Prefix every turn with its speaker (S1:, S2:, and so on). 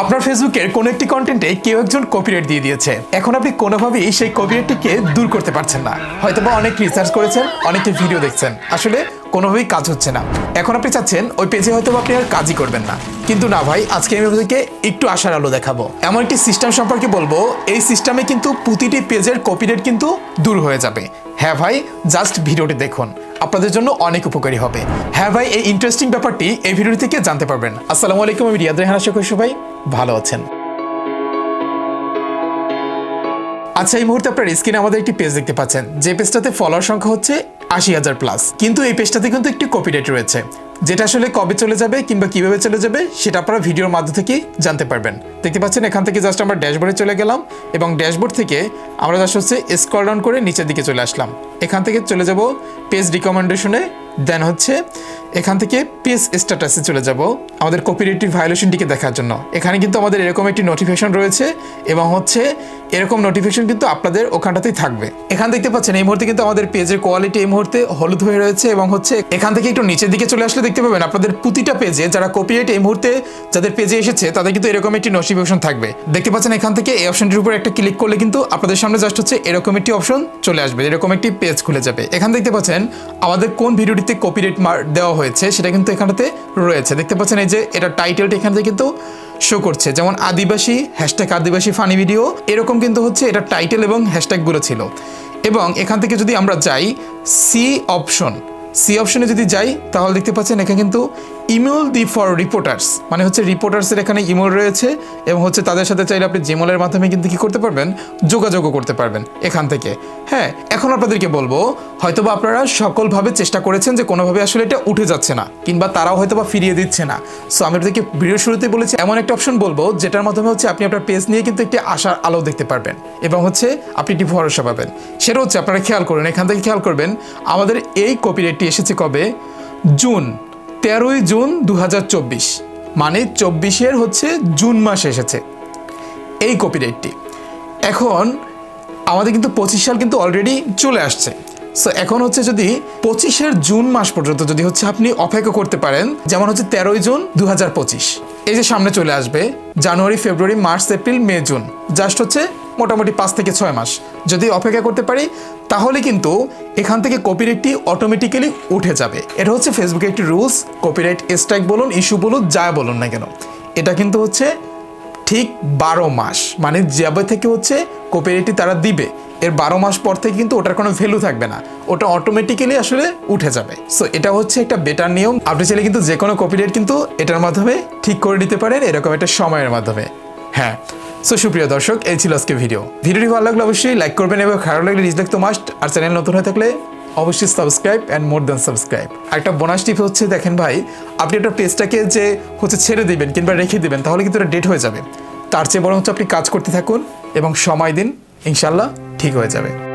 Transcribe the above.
S1: আপনার ফেসবুকের কোনো একটি কন্টেন্টে কেউ একজন কপিরাইট দিয়ে দিয়েছে। এখন আপনি কোনোভাবেই সেই কপিরাইটটিকে দূর করতে পারছেন না। হয়তোবা অনেক রিসার্চ করেছেন, অনেকে ভিডিও দেখছেন। আসলে কোনোভাবেই কাজ হচ্ছে না। এখন আপনি চাচ্ছেন, ওই পেজে হয়তো আপনি আর কাজই করবেন না। কিন্তু না ভাই, আজকে আমি আপনাদেরকে একটু আশার আলো দেখাবো। এমন একটি সিস্টেম সম্পর্কে বলব, এই সিস্টেমে কিন্তু প্রতিটি পেজের কপিরাইট কিন্তু দূর হয়ে যাবে। হ্যাঁ ভাই জাস্ট ভিডিওটি দেখুন। আপনাদের জন্য অনেক উপকারী হবে। হ্যাঁ ভাই, এই ইন্টারেস্টিং ব্যাপারটি এই ভিডিও থেকে জানতে পারবেন। আসসালামু আলাইকুম, আমি রিয়াদ রেহান, আশা করি সবাই ভালো আছেন। আচ্ছা এই মুহূর্তে আপনার স্ক্রিনে আমাদের একটি পেজ দেখতে পাচ্ছেন। যে পেজটাতে ফলোয়ার সংখ্যা হচ্ছে আশি হাজার প্লাস কিন্তু এই পেজটাতে কিন্তু একটি কপিরাইট রয়েছে। যেটা আসলে কবে চলে যাবে কিংবা কীভাবে চলে যাবে, সেটা আপনারা ভিডিওর মাধ্যম থেকেই জানতে পারবেন। দেখতে পাচ্ছেন, এখান থেকে জাস্ট আমরা ড্যাশবোর্ডে চলে গেলাম এবং ড্যাশবোর্ড থেকে আমরা জাস্ট হচ্ছে স্ক্রল ডাউন করে নিচের দিকে চলে আসলাম। এখান থেকে চলে যাব পেজ রিকমেন্ডেশনে দেন হচ্ছে এখান থেকে পেজ স্ট্যাটাসে চলে যাব, আমাদের কপিরাইটিভ ভায়োলেশনটিকে দেখার জন্য। এখানে কিন্তু আমাদের এরকম একটি নোটিফিকেশন রয়েছে এবং হচ্ছে এরকম নোটিফিকেশন কিন্তু আপনাদের ওখানটাতেই থাকবে। এখান দেখতে পাচ্ছেন, এই মুহূর্তে কিন্তু আমাদের পেজের কোয়ালিটি এই মুহূর্তে হলুদ হয়ে রয়েছে এবং হচ্ছে এখান থেকে একটু নিচের দিকে চলে আসলে দেখতে পাবেন আপনাদের প্রতিটা পেজে যারা কপিরাইট এই মুহূর্তে যাদের পেজে এসেছে, তাদের কিন্তু এরকম একটি নোটিফিকেশন থাকবে। দেখতে পাচ্ছেন এখান থেকে এই অপশনটির উপর একটা ক্লিক করলে কিন্তু আপনাদের সামনে জাস্ট হচ্ছে এরকম একটি অপশন চলে আসবে, এরকম একটি পেজ খুলে যাবে। এখান দেখতে পাচ্ছেন, আমাদের কোন ভিডিওটিতে কপিরাইট মার দেওয়া হয়েছে সেটা কিন্তু এখানটাতে রয়েছে। দেখতে পাচ্ছেন এই যে এটা টাইটেলটা এখান থেকে কিন্তু শো করছে, যেমন আদিবাসী হ্যাশট্যাগ আদিবাসী ফানি ভিডিও এরকম কিন্তু হচ্ছে এটা টাইটেল এবং হ্যাশট্যাগুলো ছিল। এবং এখান থেকে যদি আমরা যাই সি অপশন সি অপশনে যদি যাই, তাহলে দেখতে পাচ্ছেন এখানে কিন্তু ইমেল দি ফর রিপোর্টার্স। মানে হচ্ছে রিপোর্টার্সের এখানে ইমেল রয়েছে এবং হচ্ছে তাদের সাথে চাইলে আপনি জিমেলের মাধ্যমে কিন্তু কি করতে পারবেন? যোগাযোগও করতে পারবেন এখান থেকে। হ্যাঁ এখন আপনাদেরকে বলব, হয়তোবা আপনারা সকলভাবে চেষ্টা করেছেন যে কোনোভাবে আসলে এটা উঠে যাচ্ছে না, কিংবা তারাও হয়তোবা ফিরিয়ে দিচ্ছে না। সো আমি আপনাদেরকে ভিডিও শুরুতে বলেছি, এমন একটা অপশন বলব, যেটার মাধ্যমে হচ্ছে আপনি আপনার পেজ নিয়ে কিন্তু একটি আশার আলো দেখতে পারবেন এবং হচ্ছে আপনি একটি ভরসা পাবেন। সেটা হচ্ছে আপনারা খেয়াল করুন, এখান থেকে খেয়াল করবেন, আমাদের এই কপিরাইটটি এসেছে কবে? জুন তেরোই জুন দু হাজার চব্বিশ মানে চব্বিশের হচ্ছে জুন মাস এসেছে। এই কপিরাইটটি এখন আমাদের কিন্তু পঁচিশ সাল কিন্তু অলরেডি চলে আসছে। সো এখন হচ্ছে যদি পঁচিশের জুন মাস পর্যন্ত যদি হচ্ছে আপনি অপেক্ষা করতে পারেন, যেমন হচ্ছে তেরোই জুন দু হাজার পঁচিশ এই যে সামনে চলে আসবে, January, February, March, April, May, June. Just হচ্ছে মোটামুটি পাঁচ থেকে ছয় মাস। যদি অপেক্ষা করতে পারি, তাহলে কিন্তু এখান থেকে কপিরাইটটি অটোমেটিক্যালি উঠে যাবে। এটা হচ্ছে ফেসবুকে একটি রুলস কপিরাইট স্ট্রাইক বলুন ইস্যু বলুন, যা বলুন না কেন। এটা কিন্তু হচ্ছে ঠিক বারো মাস মানে যাবে থেকে হচ্ছে কপিরাইটটি তারা দিবে, এর বারো মাস পর থেকে কিন্তু ওটার কোনো ভ্যালু থাকবে না। ওটা অটোমেটিক্যালি আসলে উঠে যাবে। সো এটা হচ্ছে একটা বেটার নিয়ম। আপনি চাইলে কিন্তু যে কোনো কপিরাইট কিন্তু এটার মাধ্যমে ঠিক করে নিতে পারেন, এরকম একটা সময়ের মাধ্যমে। হ্যাঁ। সো সুপ্রিয় দর্শক, এই ছিল আজকে ভিডিও ভিডিওটি ভালো লাগলে অবশ্যই লাইক করবেন এবং খারাপ লাগলে ডিসলাইক তো মাস্ট আর চ্যানেল নতুন হয়ে থাকলে অবশ্যই subscribe and more than subscribe একটা বোনাস টিপ হচ্ছে, দেখেন ভাই, আপনি একটা পেজটাকে যে হচ্ছে ছেড়ে দিবেন কিংবা রেখে দিবেন, তাহলে কিন্তু এটা ডেট হয়ে যাবে। তার চেয়ে বরং হচ্ছে আপনি কাজ করতে থাকুন এবং সময় দিন, ইনশাল্লাহ ঠিক হয়ে যাবে।